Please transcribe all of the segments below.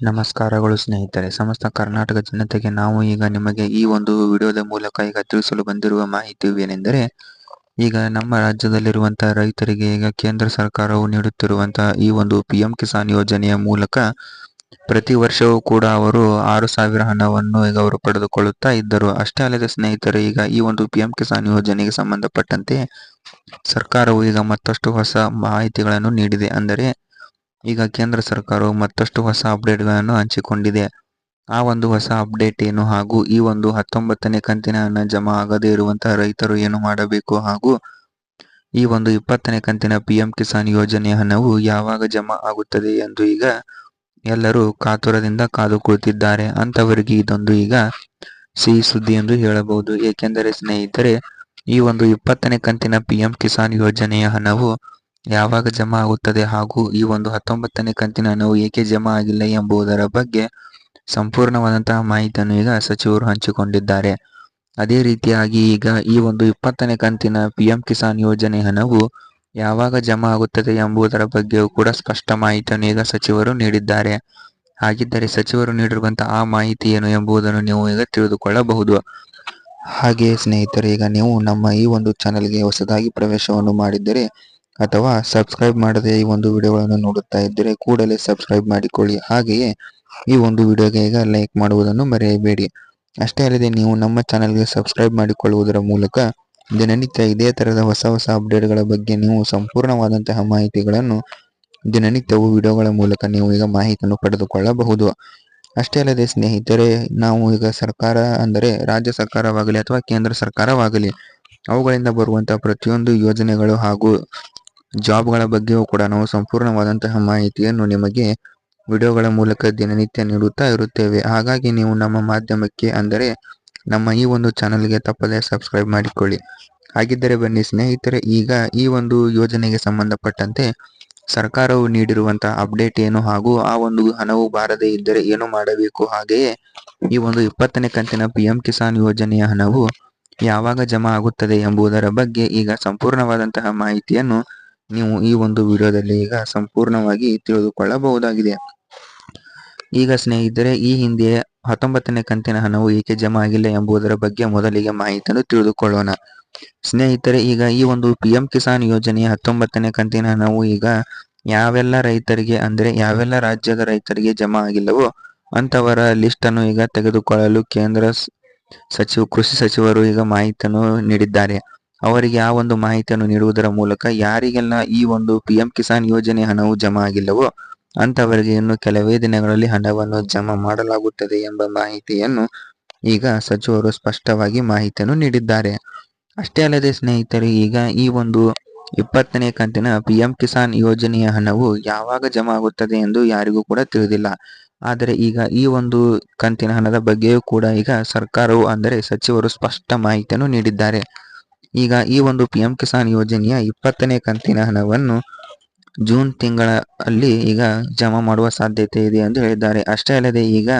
ನಮಸ್ಕಾರಗಳು ಸ್ನೇಹಿತರೆ. ಸಮಸ್ತ ಕರ್ನಾಟಕ ಜನತೆಗೆ ನಾವು ಈಗ ನಿಮಗೆ ಈ ಒಂದು ವಿಡಿಯೋದ ಮೂಲಕ ಈಗ ತಿಳಿಸಲು ಬಂದಿರುವ ಮಾಹಿತಿ ಏನೆಂದರೆ ಈಗ ನಮ್ಮ ರಾಜ್ಯದಲ್ಲಿರುವಂತಹ ರೈತರಿಗೆ ಈಗ ಕೇಂದ್ರ ಸರ್ಕಾರವು ನೀಡುತ್ತಿರುವಂತಹ ಈ ಒಂದು ಪಿ ಎಂ ಕಿಸಾನ್ ಯೋಜನೆಯ ಮೂಲಕ ಪ್ರತಿ ವರ್ಷವೂ ಕೂಡ ಅವರು ಆರು ಸಾವಿರ ಹಣವನ್ನು ಈಗ ಅವರು ಪಡೆದುಕೊಳ್ಳುತ್ತಾ ಇದ್ದರು. ಅಷ್ಟೇ ಅಲ್ಲದೆ ಸ್ನೇಹಿತರೆ, ಈಗ ಈ ಒಂದು ಪಿ ಎಂ ಕಿಸಾನ್ ಯೋಜನೆಗೆ ಸಂಬಂಧಪಟ್ಟಂತೆ ಸರ್ಕಾರವು ಈಗ ಮತ್ತಷ್ಟು ಹೊಸ ಮಾಹಿತಿಗಳನ್ನು ನೀಡಿದೆ. ಅಂದರೆ ಈಗ ಕೇಂದ್ರ ಸರ್ಕಾರವು ಮತ್ತಷ್ಟು ಹೊಸ ಅಪ್ಡೇಟ್ಗಳನ್ನು ಹಂಚಿಕೊಂಡಿದೆ. ಆ ಒಂದು ಹೊಸ ಅಪ್ಡೇಟ್ ಏನು ಹಾಗೂ ಈ ಒಂದು ಹತ್ತೊಂಬತ್ತನೇ ಕಂತಿನ ಹಣ ಜಮಾ ಆಗದೇ ಇರುವಂತಹ ರೈತರು ಏನು ಮಾಡಬೇಕು ಹಾಗೂ ಈ ಒಂದು ಇಪ್ಪತ್ತನೇ ಕಂತಿನ ಪಿ ಎಂ ಕಿಸಾನ್ ಯೋಜನೆಯ ಹಣವು ಯಾವಾಗ ಜಮಾ ಆಗುತ್ತದೆ ಎಂದು ಈಗ ಎಲ್ಲರೂ ಕಾತುರದಿಂದ ಕಾದು ಕುಳಿತಿದ್ದಾರೆ ಅಂತವರಿಗೆ ಇದೊಂದು ಈಗ ಸಿಹಿ ಸುದ್ದಿ ಎಂದು ಹೇಳಬಹುದು. ಏಕೆಂದರೆ ಸ್ನೇಹಿತರೆ, ಈ ಒಂದು ಇಪ್ಪತ್ತನೇ ಕಂತಿನ ಪಿ ಎಂ ಕಿಸಾನ್ ಯೋಜನೆಯ ಹಣವು ಯಾವಾಗ ಜಮಾ ಆಗುತ್ತದೆ ಹಾಗೂ ಈ ಒಂದು ಹತ್ತೊಂಬತ್ತನೇ ಕಂತಿನ ಹಣವು ಏಕೆ ಜಮಾ ಆಗಿಲ್ಲ ಎಂಬುದರ ಬಗ್ಗೆ ಸಂಪೂರ್ಣವಾದಂತಹ ಮಾಹಿತಿಯನ್ನು ಈಗ ಸಚಿವರು ಹಂಚಿಕೊಂಡಿದ್ದಾರೆ. ಅದೇ ರೀತಿಯಾಗಿ ಈಗ ಈ ಒಂದು ಇಪ್ಪತ್ತನೇ ಕಂತಿನ ಪಿ ಕಿಸಾನ್ ಯೋಜನೆ ಹಣವು ಯಾವಾಗ ಜಮಾ ಆಗುತ್ತದೆ ಎಂಬುದರ ಬಗ್ಗೆಯೂ ಕೂಡ ಸ್ಪಷ್ಟ ಮಾಹಿತಿಯನ್ನು ಈಗ ಸಚಿವರು ನೀಡಿದ್ದಾರೆ. ಹಾಗಿದ್ದರೆ ಸಚಿವರು ನೀಡಿರುವಂತಹ ಆ ಮಾಹಿತಿ ಏನು ಎಂಬುದನ್ನು ನೀವು ಈಗ ತಿಳಿದುಕೊಳ್ಳಬಹುದು. ಹಾಗೆಯೇ ಸ್ನೇಹಿತರೆ, ಈಗ ನೀವು ನಮ್ಮ ಈ ಒಂದು ಚಾನೆಲ್ಗೆ ಹೊಸದಾಗಿ ಪ್ರವೇಶವನ್ನು ಮಾಡಿದ್ದರೆ ಅಥವಾ ಸಬ್ಸ್ಕ್ರೈಬ್ ಮಾಡದೆ ಈ ಒಂದು ವಿಡಿಯೋಗಳನ್ನು ನೋಡುತ್ತಾ ಇದ್ದರೆ ಕೂಡಲೇ ಸಬ್ಸ್ಕ್ರೈಬ್ ಮಾಡಿಕೊಳ್ಳಿ. ಹಾಗೆಯೇ ಈ ಒಂದು ವಿಡಿಯೋಗೆ ಈಗ ಲೈಕ್ ಮಾಡುವುದನ್ನು ಮರೆಯಬೇಡಿ. ಅಷ್ಟೇ ಅಲ್ಲದೆ ನೀವು ನಮ್ಮ ಚಾನಲ್ಗೆ ಸಬ್ಸ್ಕ್ರೈಬ್ ಮಾಡಿಕೊಳ್ಳುವುದರ ಮೂಲಕ ದಿನನಿತ್ಯ ಇದೇ ತರಹದ ಹೊಸ ಹೊಸ ಅಪ್ಡೇಟ್ಗಳ ಬಗ್ಗೆ ನೀವು ಸಂಪೂರ್ಣವಾದಂತಹ ಮಾಹಿತಿಗಳನ್ನು ದಿನನಿತ್ಯವು ವಿಡಿಯೋಗಳ ಮೂಲಕ ನೀವು ಈಗ ಮಾಹಿತಿಯನ್ನು ಪಡೆದುಕೊಳ್ಳಬಹುದು. ಅಷ್ಟೇ ಅಲ್ಲದೆ ಸ್ನೇಹಿತರೆ, ನಾವು ಈಗ ಸರ್ಕಾರ ಅಂದರೆ ರಾಜ್ಯ ಸರ್ಕಾರವಾಗಲಿ ಅಥವಾ ಕೇಂದ್ರ ಸರ್ಕಾರವಾಗಲಿ, ಅವುಗಳಿಂದ ಬರುವಂತಹ ಪ್ರತಿಯೊಂದು ಯೋಜನೆಗಳು ಹಾಗೂ ಜಾಬ್ಗಳ ಬಗ್ಗೆಯೂ ಕೂಡ ನಾವು ಸಂಪೂರ್ಣವಾದಂತಹ ಮಾಹಿತಿಯನ್ನು ನಿಮಗೆ ವಿಡಿಯೋಗಳ ಮೂಲಕ ದಿನನಿತ್ಯ ನೀಡುತ್ತಾ ಇರುತ್ತೇವೆ. ಹಾಗಾಗಿ ನೀವು ನಮ್ಮ ಮಾಧ್ಯಮಕ್ಕೆ ಅಂದರೆ ನಮ್ಮ ಈ ಒಂದು ಚಾನಲ್ಗೆ ತಪ್ಪದೆ ಸಬ್ಸ್ಕ್ರೈಬ್ ಮಾಡಿಕೊಳ್ಳಿ. ಹಾಗಿದ್ದರೆ ಬನ್ನಿ ಸ್ನೇಹಿತರೆ, ಈಗ ಈ ಒಂದು ಯೋಜನೆಗೆ ಸಂಬಂಧಪಟ್ಟಂತೆ ಸರ್ಕಾರವು ನೀಡಿರುವಂತಹ ಅಪ್ಡೇಟ್ ಏನು ಹಾಗೂ ಆ ಒಂದು ಹಣವು ಬಾರದೇ ಇದ್ದರೆ ಏನು ಮಾಡಬೇಕು? ಹಾಗೆಯೇ ಈ ಒಂದು ಇಪ್ಪತ್ತನೇ ಕಂತಿನ ಪಿ ಎಂ ಕಿಸಾನ್ ಯೋಜನೆಯ ಹಣವು ಯಾವಾಗ ಜಮಾ ಆಗುತ್ತದೆ ಎಂಬುದರ ಬಗ್ಗೆ ಈಗ ಸಂಪೂರ್ಣವಾದಂತಹ ಮಾಹಿತಿಯನ್ನು ನೀವು ಈ ಒಂದು ವಿಡಿಯೋದಲ್ಲಿ ಈಗ ಸಂಪೂರ್ಣವಾಗಿ ತಿಳಿದುಕೊಳ್ಳಬಹುದಾಗಿದೆ. ಈಗ ಸ್ನೇಹಿತರೆ, ಈ ಹಿಂದೆ ಹತ್ತೊಂಬತ್ತನೇ ಕಂತಿನ ಹಣವು ಏಕೆ ಜಮಾ ಆಗಿಲ್ಲ ಎಂಬುದರ ಬಗ್ಗೆ ಮೊದಲಿಗೆ ಮಾಹಿತಿಯನ್ನು ತಿಳಿದುಕೊಳ್ಳೋಣ. ಸ್ನೇಹಿತರೆ, ಈಗ ಈ ಒಂದು ಪಿ ಕಿಸಾನ್ ಯೋಜನೆಯ ಹತ್ತೊಂಬತ್ತನೇ ಕಂತಿನ ಹಣವು ಈಗ ಯಾವೆಲ್ಲ ರೈತರಿಗೆ, ಅಂದರೆ ಯಾವೆಲ್ಲ ರಾಜ್ಯದ ರೈತರಿಗೆ ಜಮಾ ಆಗಿಲ್ಲವೋ ಅಂತವರ ಲಿಸ್ಟ್ ಅನ್ನು ಈಗ ತೆಗೆದುಕೊಳ್ಳಲು ಕೇಂದ್ರ ಸಚಿವ, ಕೃಷಿ ಸಚಿವರು ಈಗ ಮಾಹಿತಿಯನ್ನು ನೀಡಿದ್ದಾರೆ. ಅವರಿಗೆ ಆ ಒಂದು ಮಾಹಿತಿಯನ್ನು ನೀಡುವುದರ ಮೂಲಕ ಯಾರಿಗೆಲ್ಲ ಈ ಒಂದು ಪಿ ಎಂ ಕಿಸಾನ್ ಯೋಜನೆ ಹಣವು ಜಮಾ ಆಗಿಲ್ಲವೋ ಅಂತವರಿಗೆ ಇನ್ನು ಕೆಲವೇ ದಿನಗಳಲ್ಲಿ ಹಣವನ್ನು ಜಮಾ ಮಾಡಲಾಗುತ್ತದೆ ಎಂಬ ಮಾಹಿತಿಯನ್ನು ಈಗ ಸಚಿವರು ಸ್ಪಷ್ಟವಾಗಿ ಮಾಹಿತಿಯನ್ನು ನೀಡಿದ್ದಾರೆ. ಅಷ್ಟೇ ಅಲ್ಲದೆ ಸ್ನೇಹಿತರು, ಈಗ ಈ ಒಂದು ಇಪ್ಪತ್ತನೇ ಕಂತಿನ ಪಿ ಎಂ ಕಿಸಾನ್ ಯೋಜನೆಯ ಹಣವು ಯಾವಾಗ ಜಮಾ ಆಗುತ್ತದೆ ಎಂದು ಯಾರಿಗೂ ಕೂಡ ತಿಳಿದಿಲ್ಲ. ಆದರೆ ಈಗ ಈ ಒಂದು ಕಂತಿನ ಹಣದ ಬಗ್ಗೆಯೂ ಕೂಡ ಈಗ ಸರ್ಕಾರವು ಅಂದರೆ ಸಚಿವರು ಸ್ಪಷ್ಟ ಮಾಹಿತಿಯನ್ನು ನೀಡಿದ್ದಾರೆ. ಈಗ ಈ ಒಂದು ಪಿ ಎಂ ಕಿಸಾನ್ ಯೋಜನೆಯ ಇಪ್ಪತ್ತನೇ ಕಂತಿನ ಹಣವನ್ನು ಜೂನ್ ತಿಂಗಳಲ್ಲಿ ಈಗ ಜಮಾ ಮಾಡುವ ಸಾಧ್ಯತೆ ಇದೆ ಎಂದು ಹೇಳಿದ್ದಾರೆ. ಅಷ್ಟೇ ಅಲ್ಲದೆ ಈಗ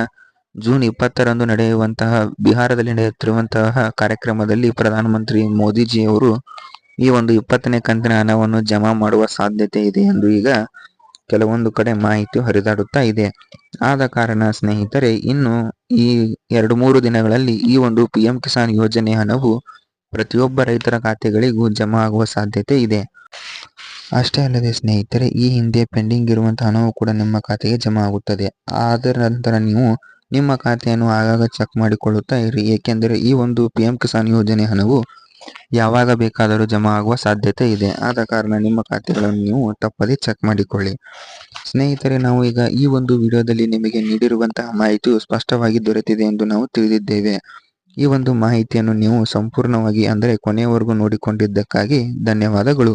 ಜೂನ್ ಇಪ್ಪತ್ತರಂದು ನಡೆಯುವಂತಹ ಬಿಹಾರದಲ್ಲಿ ನಡೆಯುತ್ತಿರುವಂತಹ ಕಾರ್ಯಕ್ರಮದಲ್ಲಿ ಪ್ರಧಾನಮಂತ್ರಿ ಮೋದಿಜಿಯವರು ಈ ಒಂದು ಇಪ್ಪತ್ತನೇ ಕಂತಿನ ಹಣವನ್ನು ಜಮಾ ಮಾಡುವ ಸಾಧ್ಯತೆ ಇದೆ ಎಂದು ಈಗ ಕೆಲವೊಂದು ಕಡೆ ಮಾಹಿತಿ ಹರಿದಾಡುತ್ತಾ ಇದೆ. ಆದ ಕಾರಣ ಸ್ನೇಹಿತರೆ, ಇನ್ನು ಈ ಎರಡು ಮೂರು ದಿನಗಳಲ್ಲಿ ಈ ಒಂದು ಪಿ ಕಿಸಾನ್ ಯೋಜನೆ ಹಣವು ಪ್ರತಿಯೊಬ್ಬ ರೈತರ ಖಾತೆಗಳಿಗೂ ಜಮಾ ಆಗುವ ಸಾಧ್ಯತೆ ಇದೆ. ಅಷ್ಟೇ ಅಲ್ಲದೆ ಸ್ನೇಹಿತರೆ, ಈ ಹಿಂದೆ ಪೆಂಡಿಂಗ್ ಇರುವಂತಹ ಹಣವು ಕೂಡ ನಿಮ್ಮ ಖಾತೆಗೆ ಜಮಾ ಆಗುತ್ತದೆ. ಅದರ ನಂತರ ನೀವು ನಿಮ್ಮ ಖಾತೆಯನ್ನು ಆಗಾಗ ಚೆಕ್ ಮಾಡಿಕೊಳ್ಳುತ್ತಾ ಇರಿ. ಏಕೆಂದರೆ ಈ ಒಂದು ಪಿ ಎಂ ಕಿಸಾನ್ ಯೋಜನೆ ಹಣವು ಯಾವಾಗ ಬೇಕಾದರೂ ಜಮಾ ಆಗುವ ಸಾಧ್ಯತೆ ಇದೆ. ಆದ ಕಾರಣ ನಿಮ್ಮ ಖಾತೆಗಳನ್ನು ನೀವು ತಪ್ಪದೆ ಚೆಕ್ ಮಾಡಿಕೊಳ್ಳಿ. ಸ್ನೇಹಿತರೆ, ನಾವು ಈಗ ಈ ಒಂದು ವಿಡಿಯೋದಲ್ಲಿ ನಿಮಗೆ ನೀಡಿರುವಂತಹ ಮಾಹಿತಿಯು ಸ್ಪಷ್ಟವಾಗಿ ದೊರೆತಿದೆ ಎಂದು ನಾವು ತಿಳಿದಿದ್ದೇವೆ. ಈ ಒಂದು ಮಾಹಿತಿಯನ್ನು ನೀವು ಸಂಪೂರ್ಣವಾಗಿ ಅಂದರೆ ಕೊನೆಯವರೆಗೂ ನೋಡಿಕೊಂಡಿದ್ದಕ್ಕಾಗಿ ಧನ್ಯವಾದಗಳು.